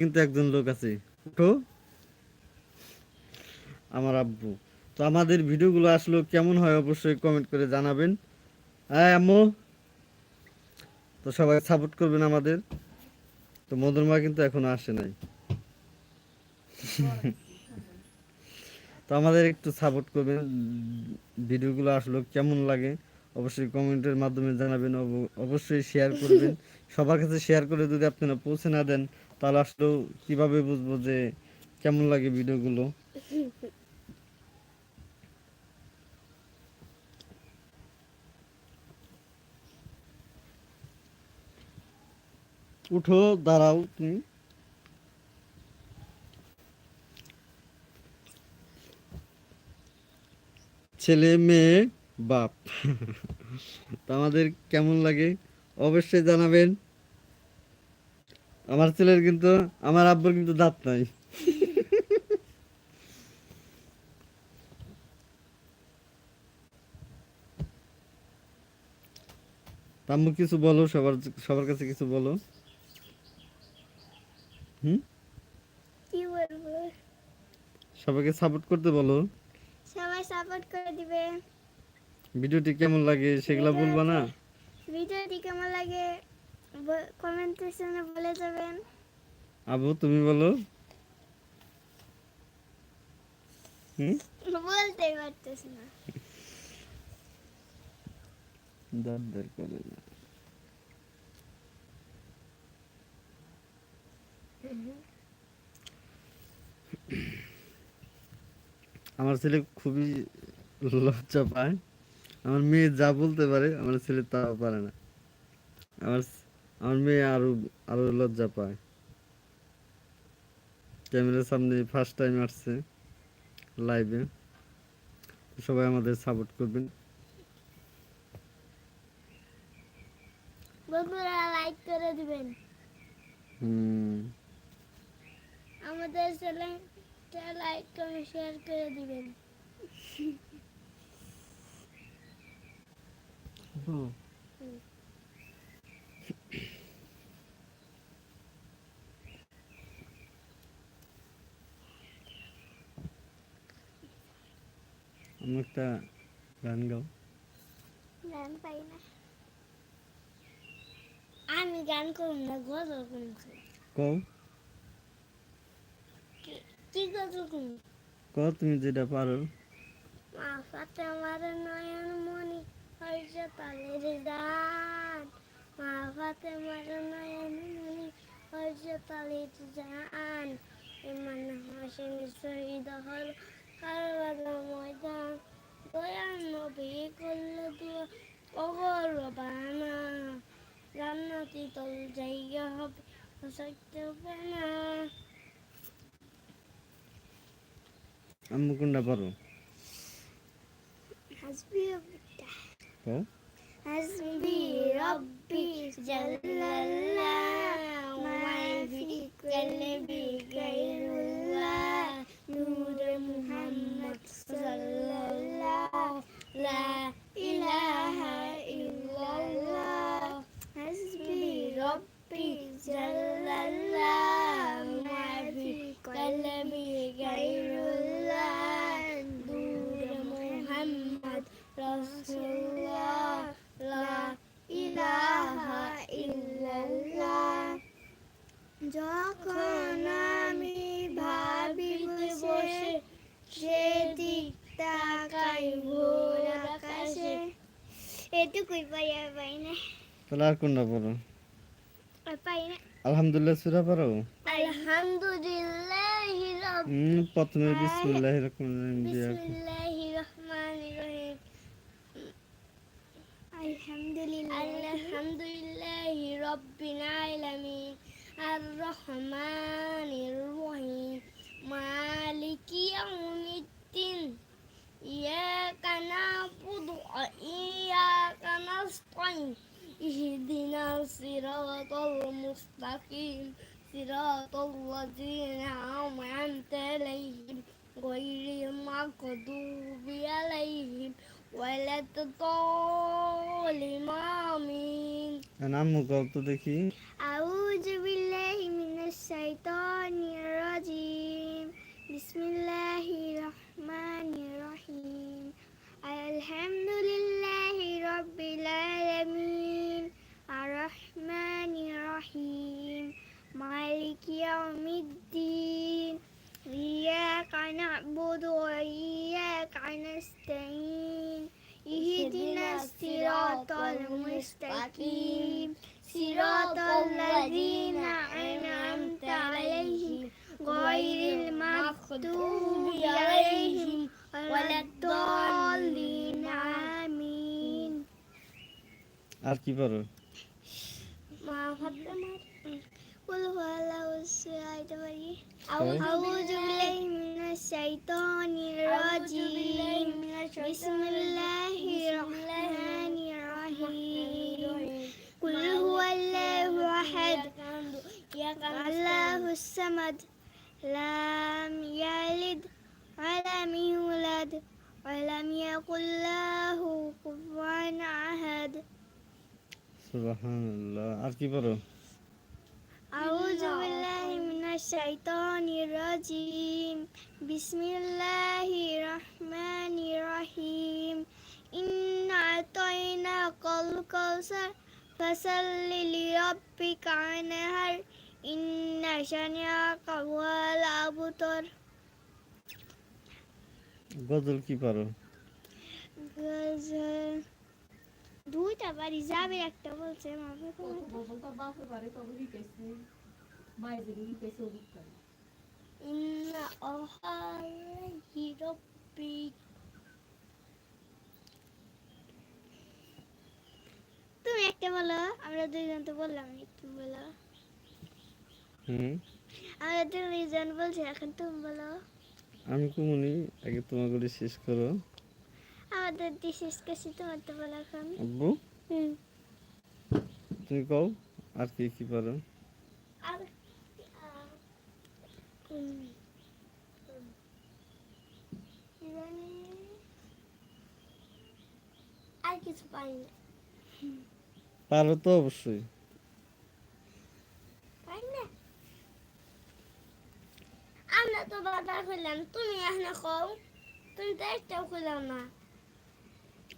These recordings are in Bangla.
কিন্তু একজন লোক আছে। তো? আমার আব্বু। তো আমাদের ভিডিওগুলো আসলে কেমন হয় অবশ্যই কমেন্ট করে জানাবেন। হ্যাঁ আম্মু? তো সবাই সাপোর্ট করবেন আমাদের। তো মধুর মা কিন্তু এখনও আসে নাই। তো আমাদের একটু সাপোর্ট করবেন। ভিডিওগুলো আসলে কেমন লাগে অবশ্যই কমেন্টের মাধ্যমে জানাবেন। অব- অবশ্যই শেয়ার করবেন। সবার কাছে শেয়ার করে যদি আপনারা পৌঁছে না দেন তাহলে আসলেও কীভাবে বুঝব যে কেমন লাগে ভিডিওগুলো? উঠো, দাঁড়াও তুমি। ছেলে, মেয়ে, বাপ। আমাদের কেমন লাগে অবশ্যই জানাবেন। আমার ছেলের কিন্তু আমার আব্বুর কিন্তু দাঁত নাই। আম্মু কিছু বলো সবার সবার কাছে কিছু বলো। হুম? কি বলব? সবাইকে সাপোর্ট করতে বলো। সবাই সাপোর্ট করে দিবে। ভিডিওটি কেমন লাগে সেগুলো বলবা না? ভিডিওটি কেমন লাগে? কমেন্ট সেকশনে বলে যাবেন। আবু তুমি বলো। হুম? বলতে পারতেছি না। দাঁত বের করে না। আমার ছেলে খুবই লজ্জা পায়। আমার মেয়ে যা বলতে পারে আমার ছেলে তা পারে না। আমার আমার মেয়ে আরও আরও লজ্জা পায়। ক্যামেরার সামনে ফার্স্ট টাইম আসছে লাইভে সবাই আমাদের সাপোর্ট করবেন। বন্ধুরা লাইক করে দিবেন। হুম। আমাদের চ্যানেলটা লাইক করে শেয়ার করে দিবেন। আমি একটা গান গাও। গান পাই না। আমি গান করব না গজল করব কও। কি গজল করব কও তুমি যেটা পারো। মা ফাতে আমার নয়ন মনি হয়েছে তালের দান মা ফাতে আমার নয়ন মনি হয়েছে তালের জান। ইমান হাসিম শহীদ হল কারবালা ময়দান দয়াল নবী করল দোয়া অগর বানা জান্নাতি তল জায়গা হবে সত্য বানা আমি কোনটা পারো হাসবি রব্বি হাসবি রব্বি জাল্লাল্লাহ نور محمد صلى الله لا إله إلا الله حسبي ربي جل الله এটুকুই পাই আর পাই না। তাহলে আর কোনটা পারো আর পাই না। আলহামদুলিল্লাহ সুরা পারো আলহামদুলিল্লাহ রব প্রথমে বিসমিল্লাহ রহমান দিয়া। বিসমিল্লাহির রহমানির রহিম। আলহামদুলিল্লাহ। আলহামদুলিল্লাহি রাব্বিল আলামিন। আর রহমানির المستقيم صراط الذين أنعمت عليهم غير المغضوب عليهم ولا الضالين آمين أنا مقلت দেখি أعوذ بالله من الشيطان الرجيم بسم الله الرحمن الرحيم الحمد لله رب العالمين الرحمن الرحيم مالك يوم الدين إياك نعبد وإياك نستعين اهدنا الصراط المستقيم صراط الذين أنعمت عليهم غير المغضوب عليهم ولا الضالين آمين আর কি পারো ما قل هو الله أعوذ بالله من الشيطان الرجيم بسم الله الرحمن الرحيم قل هو الله أحد الله الصمد لم يلد ولم يولد ولم يكن له كفوا أحد সুবহানাল্লাহ। আর কি পড়ো? আউযু বিল্লাহি মিনাশ শাইতানির রাজিম বিসমিল্লাহির রহমানির রহিম ইন্না আতাইনা কল কলসার ফসল্লি লিরাব্বিকা আনহার। ইন্না শানিয়াকা ওয়াল আবতার। গজল কি পারো গজল দুইটা বাড়ি যাবে একটা বলছে তবে কি কি তুমি একটা বলো আমরা দুইজন তো বললাম তুমি বলো। হুম? আমরা দুইজন বলছি এখন তুমি বলো। আমি কুমুনি আগে তোমাগুলি শেষ করো। আমাদের ডিসিস কাছে তোমার তো বলো এখন আব্বু? হুম। তুমি কও আর কি কি পারো আর আর কিছু পাই না। পারো তো অবশ্যই। আমরা তো বাজার খুললাম তুমি এখন কও তুমি তো একটাও খুললাম না।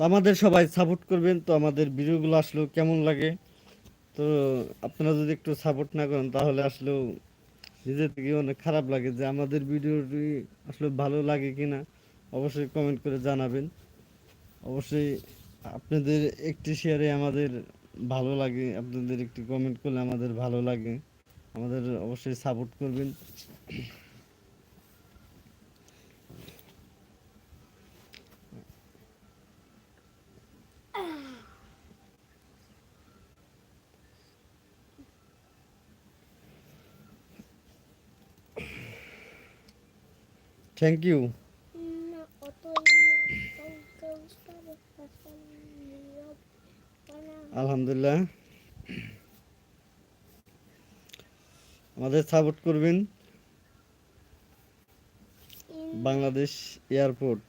তো আমাদের সবাই সাপোর্ট করবেন, তো আমাদের ভিডিওগুলো আসলেও কেমন লাগে? তো আপনারা যদি একটু সাপোর্ট না করেন, তাহলে আসলেও নিজের থেকে অনেক খারাপ লাগে যে আমাদের ভিডিওটি আসলে ভালো লাগে কি না অবশ্যই কমেন্ট করে জানাবেন। অবশ্যই আপনাদের একটি শেয়ারে আমাদের ভালো লাগে, আপনাদের একটি কমেন্ট করলে আমাদের ভালো লাগে। আমাদের অবশ্যই সাপোর্ট করবেন। থ্যাংক ইউ আলহামদুলিল্লাহ আমাদের সাপোর্ট করবেন বাংলাদেশ এয়ারপোর্ট।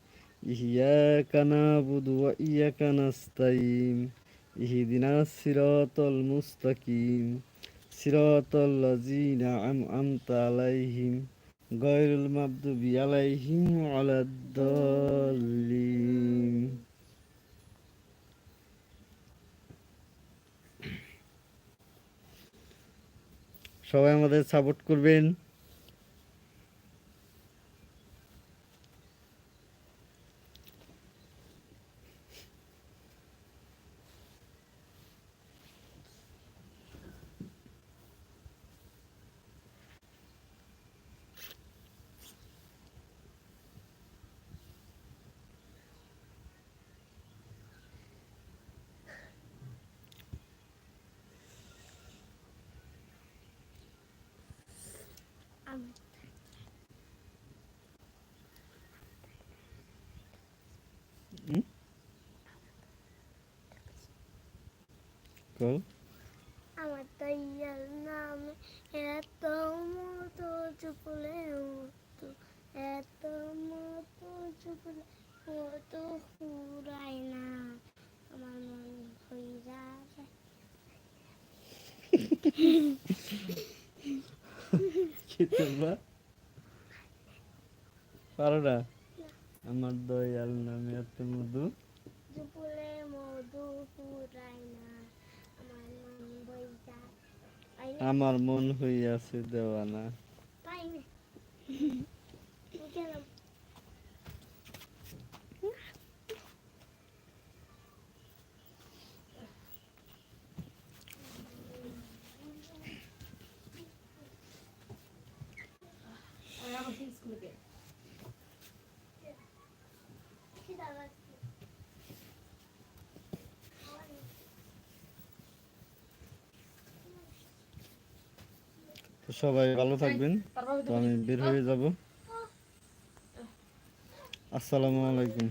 إياك نعبد وإياك نستعين اهدنا الصراط المستقيم صراط الذين أنعمت عليهم غير المغضوب عليهم ولا الضالين সবাই আমাদের সাপোর্ট করবেন কও আমার তাইয়ার নাম এত মতো চুপলে মতো এত মতো চুপলে মতো ফুরায় না আমার মন হইরা কি তোমরা? পারো না? আমার দয়াল নামে এত মধু। চুপলে মধু ফুরায় না আমার মন বইরা পাই না আমার মন হইয়াছে দেওয়ানা। সবাই ভালো থাকবেন। তো আমি বের হয়ে যাব। আসসালামু আলাইকুম।